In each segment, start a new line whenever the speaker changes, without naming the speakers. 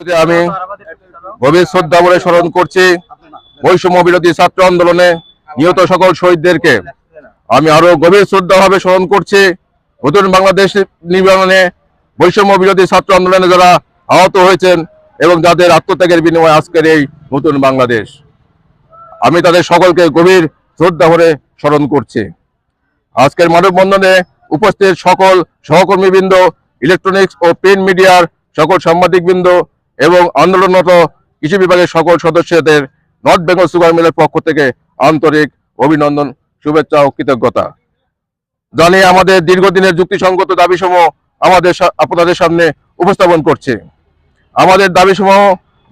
আমি গভীর শ্রদ্ধা বলে স্মরণ করছি। বৈষম্য বিরোধী ছাত্র আন্দোলনে নিহত সকল শহীদদেরকে। আমি আরও গভীর শ্রদ্ধা ভাবে স্মরণ করছি। নতুন বাংলাদেশ নির্মাণে বৈষম্য বিরোধী ছাত্র আন্দোলনে যারা আহত হয়েছেন এবং যাদের আত্মত্যাগের বিনিময়ে আজকের এই নতুন বাংলাদেশ। আমি তাদের সকলকে গভীর শ্রদ্ধা ভরে স্মরণ করছি। আজকের মানববন্ধনে উপস্থিত সকল সহকর্মীবৃন্দ ইলেকট্রনিক্স ও প্রিন্ট মিডিয়ার সকল সাংবাদিকবৃন্দ এবং আন্দোলনরত কৃষি বিভাগের সকল সদস্যদের নর্থ বেঙ্গল সুগার মিলের পক্ষ থেকে আন্তরিক অভিনন্দন, শুভেচ্ছা ও কৃতজ্ঞতা। জানি আমাদের দীর্ঘদিনের যুক্তিসঙ্গত দাবিসমূহ আমাদের আপনাদের সামনে উপস্থাপন করছে। আমাদের দাবিসমূহ,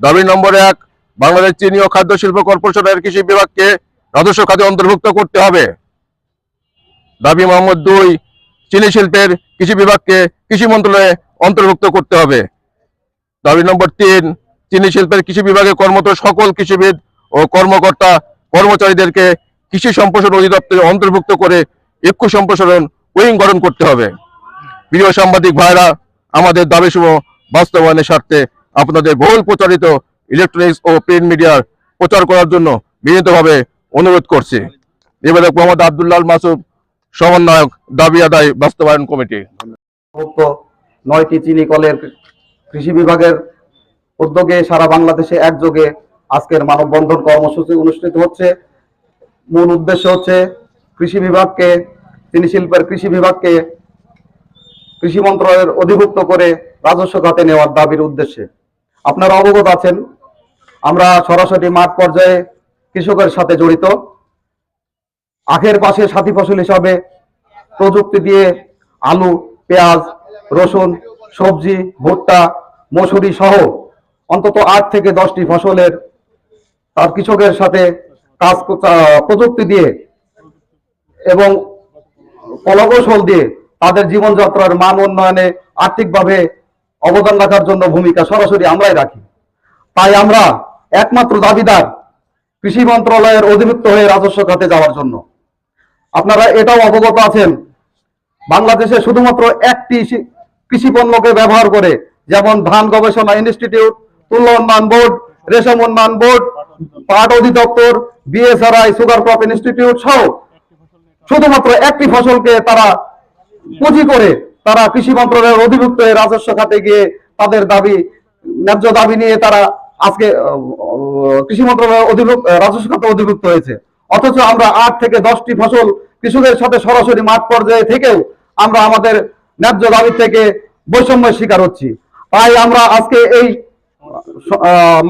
দাবি নম্বর এক, বাংলাদেশ চিনি ও খাদ্য শিল্প কর্পোরেশনের কৃষি বিভাগকে রাজস্ব খাতে অন্তর্ভুক্ত করতে হবে। দাবি মোহাম্মদ দুই, চিনি শিল্পের কৃষি বিভাগকে কৃষি মন্ত্রণালয়ে অন্তর্ভুক্ত করতে হবে। দাবি নম্বর তিন, চিনি শিল্পের কৃষি বিভাগে কর্মরত সকল কৃষিবিদ ও কর্মকর্তা কর্মচারীদেরকে কৃষি সম্প্রসারণ অধিদপ্তরে অন্তর্ভুক্ত করে ইক্কু সম্প্রসারণ উইং গঠন করতে হবে। প্রিয় সাংবাদিক ভাইরা, আমাদের দাবিসমূহ বাস্তবায়নের স্বার্থে আপনাদের বহুল প্রচারিত ইলেকট্রনিক্স ও প্রিন্ট মিডিয়ার প্রচার করার জন্য বিনীতভাবে অনুরোধ করছি। নিবেদক মোহাম্মদ আব্দুল্লাহ মাসুদ, সমন্বয়ক, দাবি আদায় বাস্তবায়ন কমিটি।
নয়টি চিনি কলের কৃষি বিভাগের উদ্যোগে সারা বাংলাদেশে একযোগে আজকের মানববন্ধন কর্মসূচি অনুষ্ঠিত হচ্ছে। মূল উদ্দেশ্য হচ্ছে কৃষি বিভাগকে চিনি শিল্পের কৃষি বিভাগকে কৃষি মন্ত্রণালয়ের অধিভুক্ত করে রাজস্ব খাতে নেওয়ার দাবির উদ্দেশ্যে। আপনারা অবগত আছেন, আমরা সরাসরি মাঠ পর্যায়ে কৃষকের সাথে জড়িত। আখের পাশে সাথী ফসল হিসাবে প্রযুক্তি দিয়ে আলু, পেঁয়াজ, রসুন সবজি, ভুট্টা, মসুরি সহ অন্তত আট থেকে দশটি ফসলের তার কৃষকের সাথে কাজ প্রযুক্তি দিয়ে এবং কলকৌশল দিয়ে তাদের জীবনযাত্রার মান উন্নয়নে আর্থিকভাবে অবদান রাখার জন্য ভূমিকা সরাসরি আমরাই রাখি। তাই আমরা একমাত্র দাবিদার কৃষি মন্ত্রণালয়ের অধিভুক্ত হয়ে রাজস্ব খাতে যাওয়ার জন্য। আপনারা এটাও অবগত আছেন, বাংলাদেশে শুধুমাত্র একটি কৃষি পণ্যকে ব্যবহার করে, যেমন ধান গবেষণা ইনস্টিটিউট তুল্য উন্নয়ন বোর্ড, রেশম উন্নয়ন বোর্ড, পাট অধিদপ্তর, বিএসআরআই, সুগার ক্রপ ইনস্টিটিউট সহ শুধুমাত্র একটি ফসলকে তারা পুঁজি করে তারা কৃষি মন্ত্রণালয়ের অধিভুক্ত হয়ে রাজস্ব খাতে গিয়ে তাদের দাবি, ন্যায্য দাবি নিয়ে তারা আজকে কৃষি মন্ত্রণালয়ের অধিভুক্ত, রাজস্ব খাতে অধিভুক্ত হয়েছে। অথচ আমরা আট থেকে দশটি ফসল কৃষকের সাথে সরাসরি মাঠ পর্যায়ে থেকেও আমরা আমাদের ন্যায্য দাবি থেকে বৈষম্যের শিকার হচ্ছি। তাই আমরা আজকে এই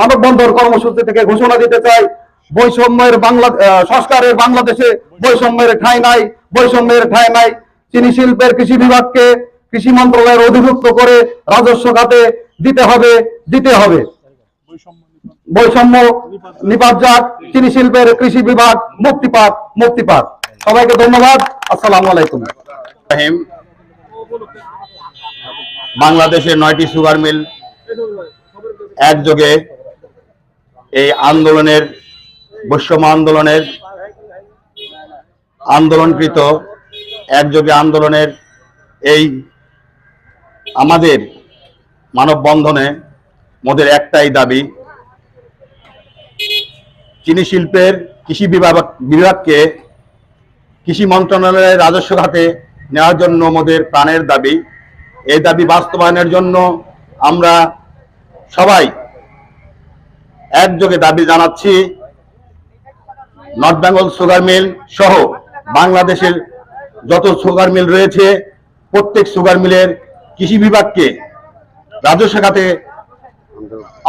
মানববন্ধন কর্মসূচি থেকে ঘোষণা দিতে চাই, বৈষম্যের বাংলা সংস্কারের বাংলাদেশে বৈষম্যের ঠাঁই নাই, বৈষম্যের ঠাঁই নাই। চিনি শিল্পের কৃষি বিভাগকে কৃষি মন্ত্রণালয়ের অধিভুক্ত করে রাজস্ব খাতে দিতে হবে দিতে হবে। বৈষম্য নিপাত যাক চিনি শিল্পের কৃষি বিভাগ মুক্তিপাত মুক্তিপাত। সবাইকে ধন্যবাদ। আসসালামু আলাইকুম।
বাংলাদেশের নয়টি সুগার মিল একযোগে এই আন্দোলনের, বৈষম্য আন্দোলনের, আন্দোলনকৃত একযোগে আন্দোলনের এই আমাদের মানববন্ধনে মোদের একটাই দাবি। চিনি শিল্পের কৃষি বিভাগ বিভাগকে কৃষি মন্ত্রণালয়ের রাজস্ব খাতে নেওয়ার জন্য আমাদের প্রাণের দাবি। এই দাবি বাস্তবায়নের জন্য আমরা সবাই একযোগে দাবি জানাচ্ছি। নর্থ বেঙ্গল সুগার মিল সহ বাংলাদেশের যত সুগার মিল রয়েছে প্রত্যেক সুগার মিলের কৃষি বিভাগকে রাজস্ব খাতে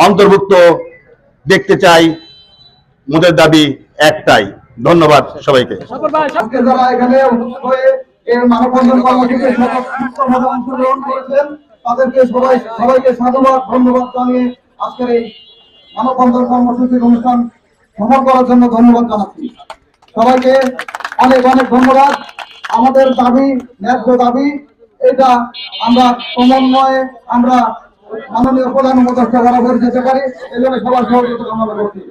অন্তর্ভুক্ত দেখতে চাই। মোদের দাবি একটাই। ধন্যবাদ সবাইকে।
এর মানববন্ধন কর্মসূচিতে সুস্থভাবে অংশগ্রহণ করেছেন। তাদেরকে সবাই সবাইকে সাধুবাদ, ধন্যবাদ জানিয়ে আজকের এই মানববন্ধন কর্মসূচির অনুষ্ঠান সফল করার জন্য ধন্যবাদ জানাচ্ছি। সবাইকে অনেক অনেক ধন্যবাদ। আমাদের দাবি, ন্যায্য দাবি, এটা আমরা সমন্বয়ে আমরা মাননীয় প্রধান উপদেষ্টা যেতে পারি। এই জন্য সবার সহযোগিতা কামনা করছি।